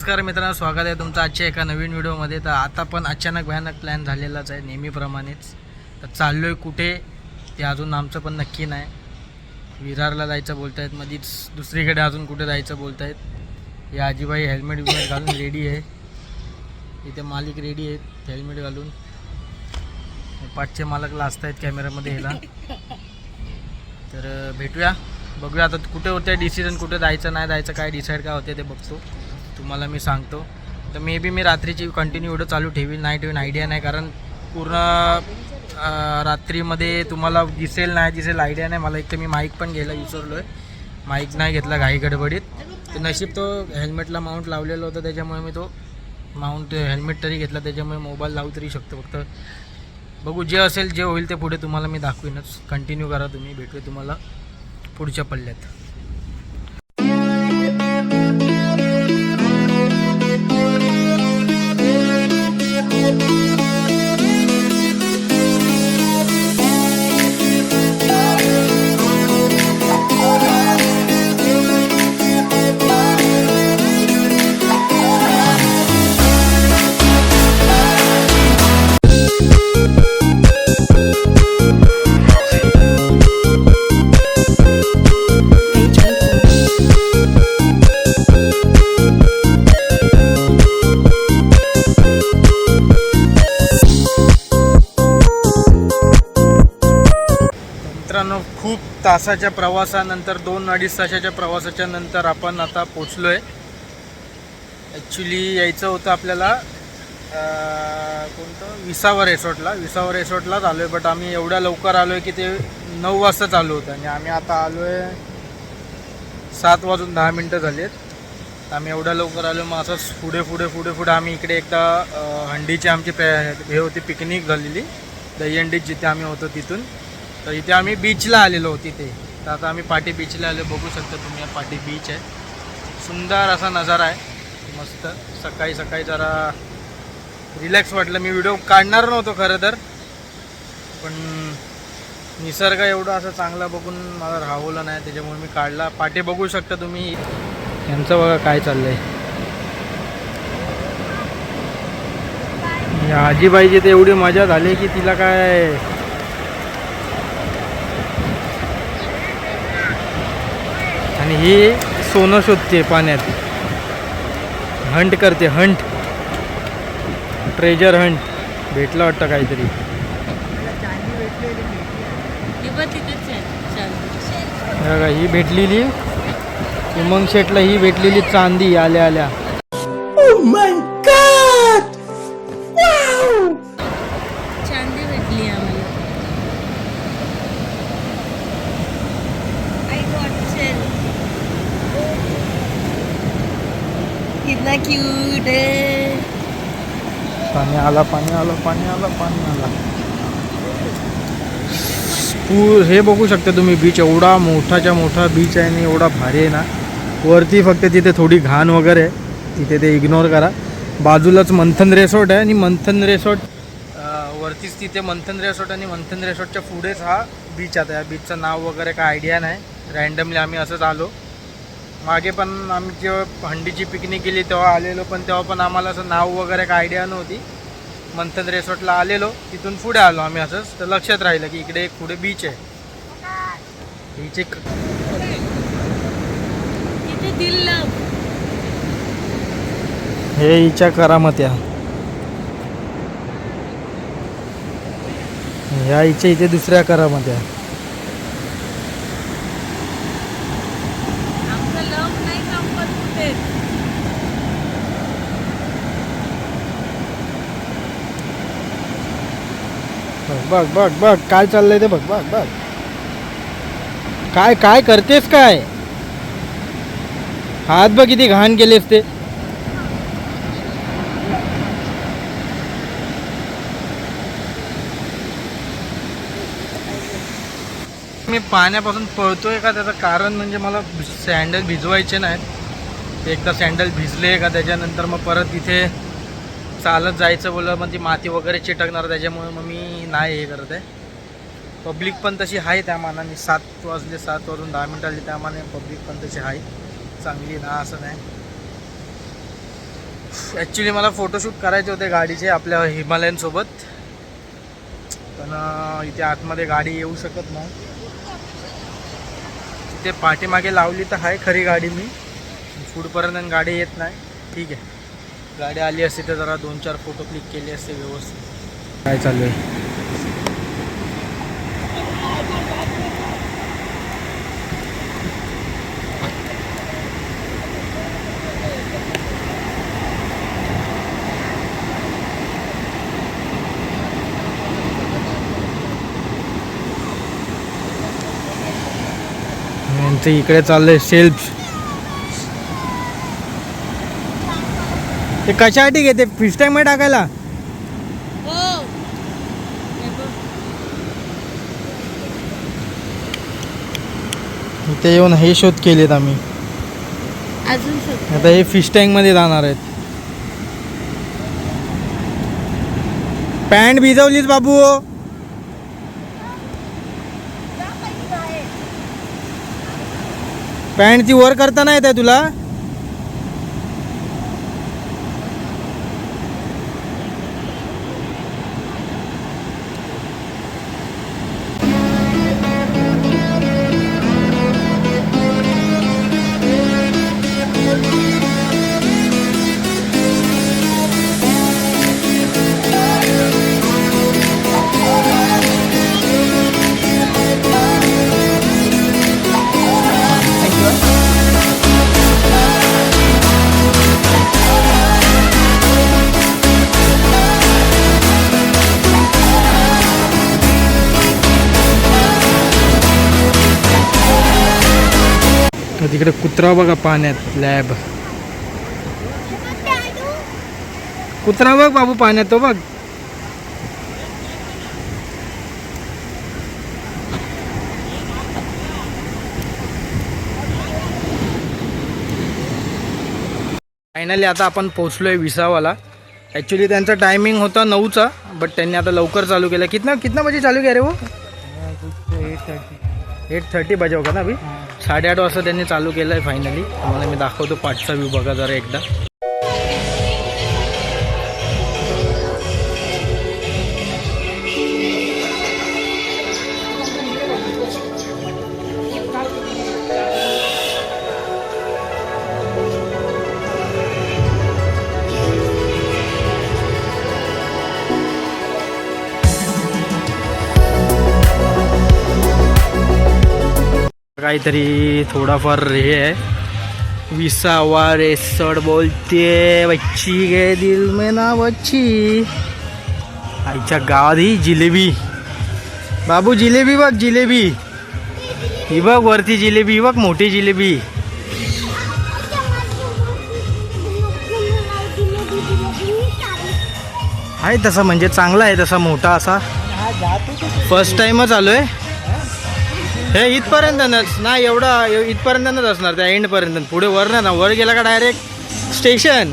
नमस्कार मित्रांनो स्वागत आहे तुमचं आजच्या एका नवीन व्हिडिओमध्ये. तर आता पण अचानक भयानक प्लॅन झालेलाच आहे नेहमीप्रमाणेच. तर चाललो आहे कुठे? ते अजून आमचं पण नक्की नाही. विरारला जायचं बोलतायत मधीच दुसरीकडे अजून कुठे जायचं बोलतायत. या आजीबाई हेल्मेट बिल्मेट घालून रेडी आहे. इथे मालिक रेडी आहेत हेल्मेट घालून. पाचशे मालक लाजत आहेत कॅमेऱ्यामध्ये ह्याला तर भेटूया. बघूया आता कुठे होते डिसिजन कुठे जायचं नाही जायचं काय डिसाईड काय होते ते बघतो. तुम्हाला मी सांगतो. तर मे बी मी रात्रीची कंटिन्यू एवढं चालू ठेवीन नाही ठेवीन आयडिया नाही. कारण पूर्ण रात्रीमध्ये तुम्हाला दिसेल नाही दिसेल आयडिया नाही. मला एक तर मी माईक पण घ्यायला विसरलो आहे माईक नाही घेतला घाई गडबडीत. तर नशीब तो हेल्मेटला माउंट लावलेला होता त्याच्यामुळे मी तो माउंट हेल्मेट तरी घेतला. त्याच्यामुळे मोबाईल लावू तरी शकतो. फक्त बघू जे असेल जे होईल ते पुढे तुम्हाला मी दाखवीनच. कंटिन्यू करा तुम्ही भेटूया तुम्हाला पुढच्या पल्ल्यात. खूप तासाच्या प्रवासानंतर दोन अडीच तासाच्या प्रवासाच्या नंतर आपण आता पोचलो आहे ॲक्च्युली यायचं होतं आपल्याला कोणतं? विसावा रेसॉर्टला विसावा रेसॉर्टलाच आलो आहे बट आम्ही एवढ्या लवकर आलो आहे की ते नऊ वाजता चालू होतं. आणि आम्ही आता आलो आहे सात वाजून दहा मिनटं झाली आहेत आम्ही एवढ्या लवकर आलो मग असंच पुढे पुढे पुढे पुढे आम्ही इकडे एकदा हंडीची आमची पे हे होती पिकनिक झालेली. दहीहंडीत जिथे आम्ही होतो तिथून. तर इथे आम्ही बीचला आलेलो तिथे तर आता आम्ही पाटी बीचला आलो बघू शकता तुम्ही पाटी बीच आहे. सुंदर असा नजारा आहे. मस्त. सकाळी सकाळी जरा रिलॅक्स वाटलं. मी व्हिडिओ काढणार नव्हतो खरं तर. पण निसर्ग एवढा असं चांगला बघून मला राहवलं नाही. त्याच्यामुळे मी काढला. पाठी बघू शकता तुम्ही. यांचं बघा काय चाललंय. आजीबाईची तर एवढी मजा झाली की तिला काय आणि ही सोनं शोधते पाण्यात. हंट करते हंट ट्रेजर हंट भेटलं वाटतं काहीतरी. हे बघा, ही भेटलेली. उमंग शेटला ही भेटलेली चांदी. आल्या आल्या. कितना क्यूट है। पाणी आला पाणी आलं पाणी आलं पाणी आला। पूर हे बघू शकता तुम्ही बीच एवढा मोठाच्या मोठा बीच आहे आणि एवढा भारी आहे ना. वरती फक्त तिथे थोडी घाण वगैरे आहे. तिथे ते इग्नोर करा. बाजूलाच मंथन रेसॉर्ट आहे आणि मंथन रेसॉर्ट वरतीच तिथे मंथन रेसॉर्ट आणि मंथन रेसॉर्टच्या पुढेच हा बीच आता. या बीचचं नाव वगैरे काय आयडिया नाही. रँडमली आम्ही असंच आलो. मागे पण आम्ही जेव्हा हंडीची पिकनिक गेली तेव्हा आलेलो पण तेव्हा पण आम्हाला असं नाव वगैरे काय आयडिया नव्हती. मंथन रिसॉर्टला आलेलो तिथून पुढे आलो आम्ही असंच. तर लक्षात राहिलं की इकडे एक पुढे बीच आहे. बीच एक इथे दिल हे हिच्या करामत्या. ह्या हिच्या इथे दुसऱ्या करामत्या आमचं लव नाही संपत बघ बघ बघ काय चाललंय ते बघ बघ बघ. काय काय करतेस काय? हात बघ किती घाण केलेस ते. मी पाण्यापासून पळतोय का त्याचं कारण म्हणजे मला सँडल भिजवायचे नाहीत. एकदा सँडल भिजले का त्याच्यानंतर मग परत तिथे चालत जायचं बोललं मग ती माती वगैरे चिटकणार त्याच्यामुळे मग मी नाही हे करत आहे. पब्लिक पण तशी आहे त्या मानाने सात वाजले सात वाजून दहा मिनटं आली त्या मानाने पब्लिक पण तशी आहे. चांगली ना असं नाही. ॲक्च्युली मला फोटोशूट करायचे होते गाडीचे आपल्या हिमालयनसोबत पण इथे आतमध्ये गाडी येऊ शकत नाही. तिथे पाठीमागे लावली तर आहे खरी गाडी मी. पुढपर्यंत गाडी येत नाही. ठीक आहे. गाडी आली असती तर जरा दोन चार फोटो क्लिक केले असते व्यवस्थित. काय चालू आहे इकडे चाललंय सेल्फ. ते कशासाठी घेते? फिश टँकमध्ये टाकायला. हो. इथे येऊन हे शोध केलेत आम्ही. अजून शोध आता हे फिश टँकमध्ये जाणार आहेत. पॅन्ट भिजवलीच बाबू. पॅन्ट ती वर करता येत आहे तुला? तर तिकडे कुत्रा बघा पाण्यात लॅब. कुत्रा बघ बाबू पाण्यात तो बघ. फायनली आता आपण पोचलोय विसावाला. ॲक्च्युली त्यांचा टायमिंग होता नऊचा बट त्यांनी आता लवकर चालू केलं. कितना कितना बजे चालू किया रे वो? एट थर्टी बजे होगा ना अभी? साडेआठ वाजता त्यांनी चालू केलं आहे फायनली तुम्हाला मी दाखवतो पाठचा व्ह्यू बघा जरा एकदा. काहीतरी थोडाफार हे आहे. विसावा रेसड बोलते बच्ची गे दिल में ना बच्ची आईच्या गावात ही जिलेबी. बाबू जिलेबी बघ जिलेबी. ही बघ वरती जिलेबी ही बघ मोठी जिलेबी. आहे तसा म्हणजे चांगला आहे तसा मोठा असा. फर्स्ट टाइमच आलोय हे इथपर्यंतच ना एवढा इथपर्यंतच असणार त्या एंडपर्यंत. पुढे वर नाही ना वर गेला का डायरेक्ट स्टेशन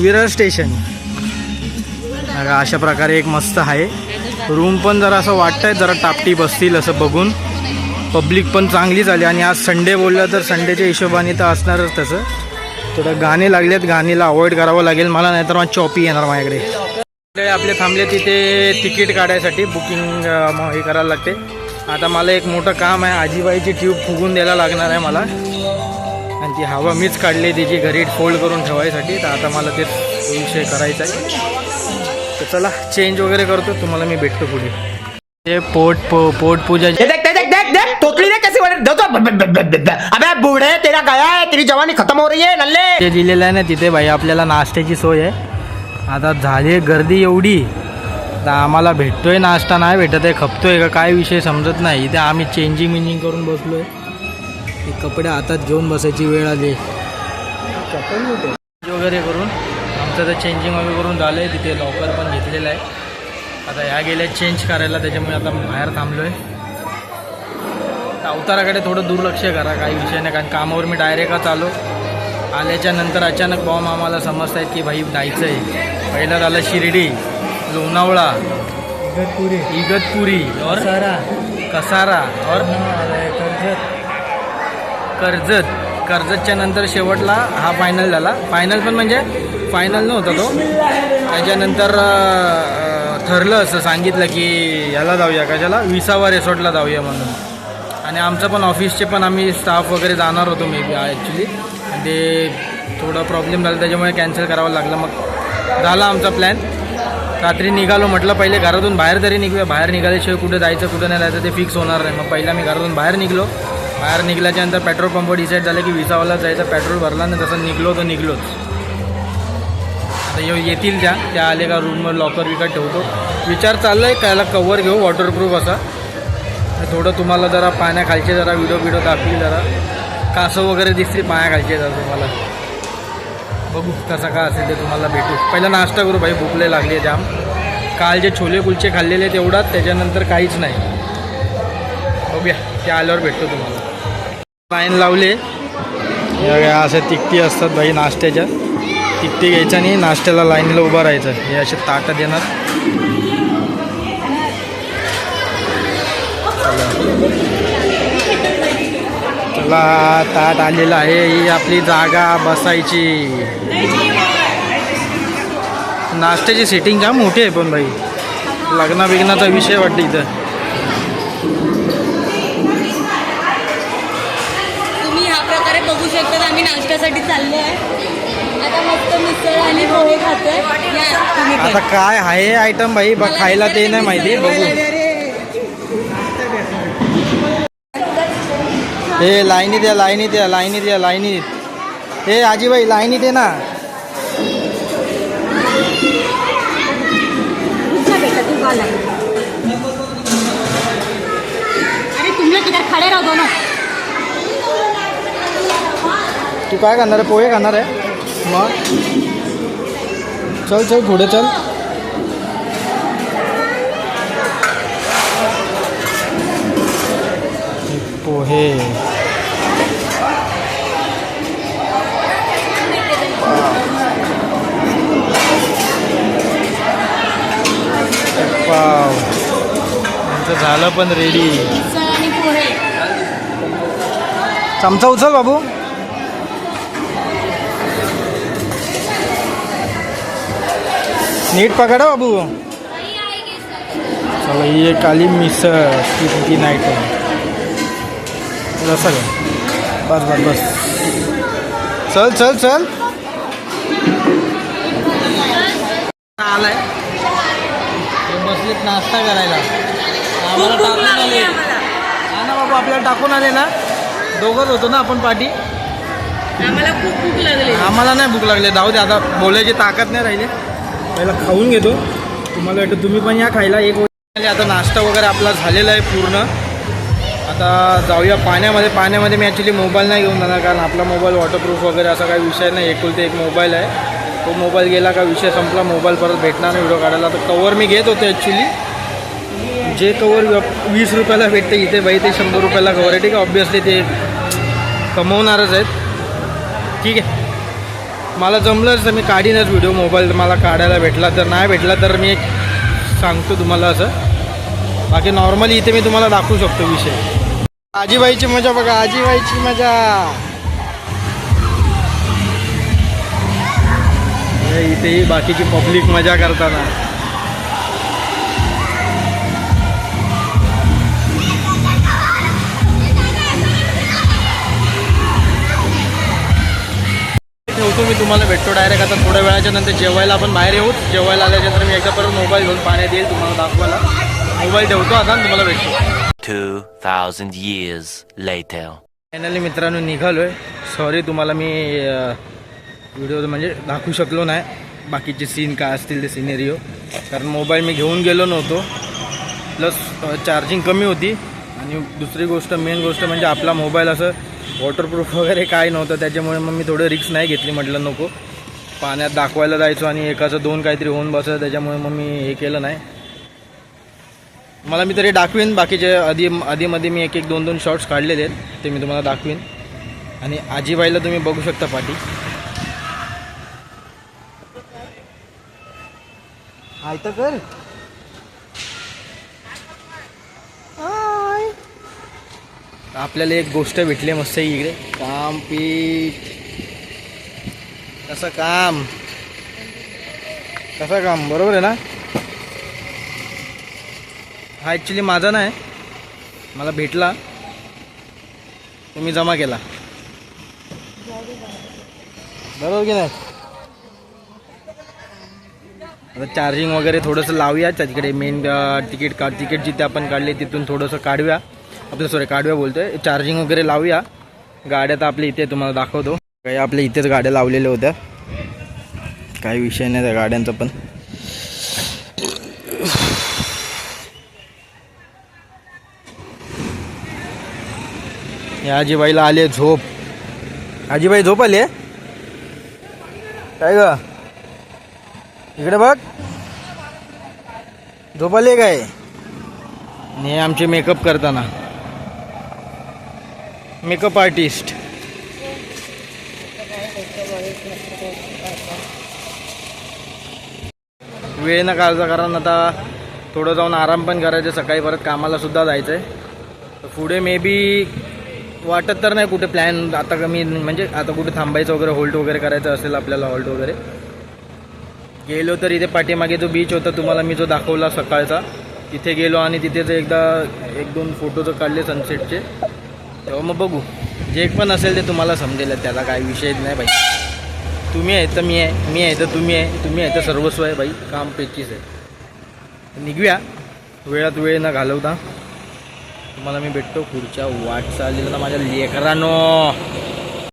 विरळ स्टेशन अशा प्रकारे एक मस्त आहे. रूम पण जरा असं वाटतंय जरा टापटी बसतील असं बघून. पब्लिक पण चांगली झाली आणि आज संडे बोललं तर संडेच्या हिशोबाने तर असणारच तसं. थोडं गाणे लागलेत गाणीला अवॉइड करावं लागेल. मला नाहीतर मग चॉपी येणार माझ्याकडे. आपले थांबले तिथे तिकीट काढायसाठी. बुकिंग हे करायला लागते. आता मला एक मोठं काम आहे. आजीबाईची ट्यूब फुगून द्यायला लागणार आहे मला. आणि ती हवा मीच काढली तिची घरी फोल्ड करून ठेवायसाठी. तर आता मला ते विषय करायचा आहे. तर चला चेंज वगैरे करतो. तुम्हाला मी भेटतो पुढे. ते पोट पो- पोट पूजा बूढ़े तेरा गया है तेरी जवानी खत्म हो रही है नल्ले. ते दिलेलं आहे ना तिथे भाई आपल्याला नाश्त्याची सोय आहे. आता झाली गर्दी एवढी. तर आम्हाला भेटतोय नाश्ता नाही भेटत आहे खपतोय का? काय विषय समजत नाही. इथे आम्ही चेंजिंग विंजिंग करून बसलोय. ते कपडे हातात घेऊन बसायची वेळ आली वगैरे करून आमचं तर चेंजिंग वगैरे करून झालं आहे तिथे लॉकर पण घेतलेलं आहे. आता ह्या गेल्या चेंज करायला त्याच्यामुळे आता बाहेर थांबलो आहे अवताराकडे थोडं दुर्लक्ष करा काही विषय नाही कारण कामावर मी डायरेक्टच आलो. आल्याच्यानंतर अचानक बॉम्ब आम्हाला समजत आहेत की भाई जायचं आहे पहिला झालं शिर्डी. लोणावळा इगतपुरी इगतपुरी और? कसारा. और? कर्जत. कर्जतच्या नंतर शेवटला हा फायनल झाला. फायनल पण म्हणजे फायनल नव्हता तो. त्याच्यानंतर ठरलं असं सांगितलं की याला जाऊया कशाला विसावा रिसॉर्टला जाऊया म्हणून. आणि आमचं पण ऑफिसचे पण आम्ही स्टाफ वगैरे जाणार होतो मे बी ॲक्च्युली ते थोडा प्रॉब्लेम झाला त्याच्यामुळे कॅन्सल करावं लागलं. मग झाला आमचा प्लॅन रात्री निघालो म्हटलं पहिले घरातून बाहेर तरी निघूया. बाहेर निघाल्याशिवाय कुठे जायचं कुठं नाही जायचं ते फिक्स होणार नाही. मग पहिला मी घरातून बाहेर निघलो. बाहेर निघल्याच्यानंतर पेट्रोल पंप डिसाईड झालं की विसावाला जायचं. पेट्रोल भरला नाही तसं निघलो तर निघलोच. आता येतील त्या. त्या आले का रूमवर लॉकर विकत ठेवतो. विचार चालला आहे त्याला कवर घेऊ वॉटरप्रूफ असा. थोडं तुम्हाला जरा पाण्याखालचे जरा व्हिडिओ व्हिडिओ दाखवी जरा. कासं वगैरे दिसतील पाण्याखालचे जरा तुम्हाला. बघू कसा का असेल ते तुम्हाला भेटू. पहिला नाश्ता करू भाई भूक लय लागली आहे जाम. काल जे छोले कुलचे खाल्लेले तेवढाच त्याच्यानंतर काहीच नाही. बघूया ते आल्यावर भेटतो तुम्हाला. लाईन लावले. या या अशा तिकटी असतात भाई नाश्त्याच्या. तिकटी घ्यायच्या आणि नाश्त्याला लाईनला उभं राहायचं. हे असे ताटं देणार. चला ताट आलेलं आहे. ही आपली जागा बसायची. नाश्त्याची सेटिंग जाम मोठी आहे पण भाई लग्ना बिग्नाचा विषय वाटतं इथं. तुम्ही ह्या प्रकारे बघू शकता आम्ही नाश्त्यासाठी चाललो आहे आता मस्त मिसळ आणि पोहे खातोय. या, तुम्ही पण. आता काय आहे आयटम भाई खायला ते नाही माहिती. बघू. हे लाईनीत या लाईनीत या लाईनीत या लाईनीत. हे आजीबाई लाईनीत आहे ना. तू काय खाणार आहे? पोहे खाणार आहे? मग? चल चल पुढे चल. पोहे. पाव त्यांचं झालं पण रेडी मिसळ आणि पोहे चमचा उचल बाबू. नीट पकडा बाबू. चला ही एक आली मिसळ तीन तीन आयटम जसं का बस बस बस. चल चल चल. आलाय. नाश्ता करायला. आम्हाला टाकून आले. हा ना बाबू आपल्याला टाकून आले ना. दोघंच होतो ना आपण पाठी आम्हाला खूप भूक लागली. आम्हाला नाही भूक लागली. जाऊ दे आता बोलायची ताकद नाही राहिली. पहिला खाऊन घेतो. तुम्हाला वाटतं तुम्ही पण या खायला. एक वेळ आता नाश्ता वगैरे आपला झालेला आहे पूर्ण. आता जाऊया पाण्यामध्ये. पाण्यामध्ये मी ॲक्च्युली मोबाईल नाही घेऊन जाणार कारण आपला मोबाईल वॉटरप्रूफ वगैरे असा काही विषय नाही. एकुलते एक मोबाईल आहे. तो मोबाईल गेला का विषय संपला मोबाईल परत भेटणार नाही व्हिडिओ काढायला. तर कवर मी घेत होते ॲक्च्युली जे कवर वीस रुपयाला भेटते इथे बाई ते शंभर रुपयाला कवर आहे. ठीक आहे ऑब्विसली ते कमवणारच आहेत. ठीक आहे. मला जमलंच तर मी काढीनच व्हिडिओ मोबाईल मला काढायला भेटला तर नाही भेटला तर मी एक सांगतो तुम्हाला असं. बाकी नॉर्मली इथे मी तुम्हाला दाखवू शकतो विषय. आजीबाईची मजा बघा आजीबाईची मजा. इथेही बाकीची पब्लिक मजा करताना. ठेवतो मी तुम्हाला भेटतो डायरेक्ट आता थोड्या वेळाच्या नंतर. जेवायला आपण बाहेर येऊ. जेवायला आल्याच्यानंतर मी एकदा परत मोबाईल घेऊन पाण्यात येईल तुम्हाला दाखवायला. मोबाईल ठेवतो आता तुम्हाला भेटतो. 2,000 years later. फायनली मित्रांनो निघालो आहे सॉरी तुम्हाला मी व्हिडिओ म्हणजे दाखवू शकलो नाही. बाकीचे सीन काय असतील ते सिनेरिओ कारण मोबाईल मी घेऊन गेलो नव्हतो. प्लस चार्जिंग कमी होती. आणि दुसरी गोष्ट मेन गोष्ट म्हणजे आपला मोबाईल असं वॉटरप्रूफ वगैरे काय नव्हतं. त्याच्यामुळे मग मी थोडं रिक्स नाही घेतली. म्हटलं नको. पाण्यात दाखवायला जायचो आणि एकाचं दोन काहीतरी होऊन बसायचं त्याच्यामुळे मग मी हे केलं नाही. मला मी तरी दाखवीन. बाकीचे आधी आधीमध्ये मी एक एक दोन दोन शॉर्ट्स काढलेले आहेत. ते मी तुम्हाला दाखवीन. आणि आजीबाईला तुम्ही बघू शकता पाठी तर कर. आपल्याला एक गोष्ट भेटली मस्त इकडे. काम पीठ. कसं काम? कसा काम? बरोबर आहे ना? हा ॲक्च्युली माझा नाही. मला भेटला. तो मी जमा केला. बरोबर की नाही? आता चार्जिंग वगैरे थोडंसं लावूया. त्या तिकडे मेन तिकीट का तिकीट जिथे आपण काढले तिथून थोडंसं काढूया. आपलं सॉरी काढूया बोलतोय. चार्जिंग वगैरे लावूया. गाड्या तर आपल्या इथे तुम्हाला दाखवतो. काही आपल्या इथेच गाड्या लावलेल्या होत्या. काही विषय नाही त्या गाड्यांचा पण. या आजीबाईला आले झोप. आजीबाई झोप आले काय ग? इकडे बघ. झोपाले काय हे आमचे मेकअप करताना. मेकअप आर्टिस्ट वेळ न काळजा कारण आता थोडं जाऊन आराम पण करायचं. सकाळी परत कामाला सुद्धा जायचं आहे पुढे मे बी वाटत तर नाही कुठे प्लॅन आता कमी म्हणजे आता कुठे थांबायचं वगैरे होल्ट वगैरे करायचं असेल आपल्याला हॉल्ट वगैरे. गेलो तर इथे पाठीमागे जो बीच होता तुम्हाला मी जो दाखवला सकाळचा तिथे गेलो आणि तिथेच एकदा एक दोन फोटो जो काढले सनसेटचे तेव्हा मग बघू. जे पण असेल ते तुम्हाला समजेल त्याला काही विषय नाही बाई. तुम्ही आहे तर मी आहे मी आहे तर तुम्ही आहे तुम्ही आहे तर सर्वस्व आहे बाई. काम पेचीच आहे. निघूया. वेळात वेळ न घालवता. तुम्हाला मी भेटतो पुढच्या वाटचालीला. माझ्या लेकरांनो!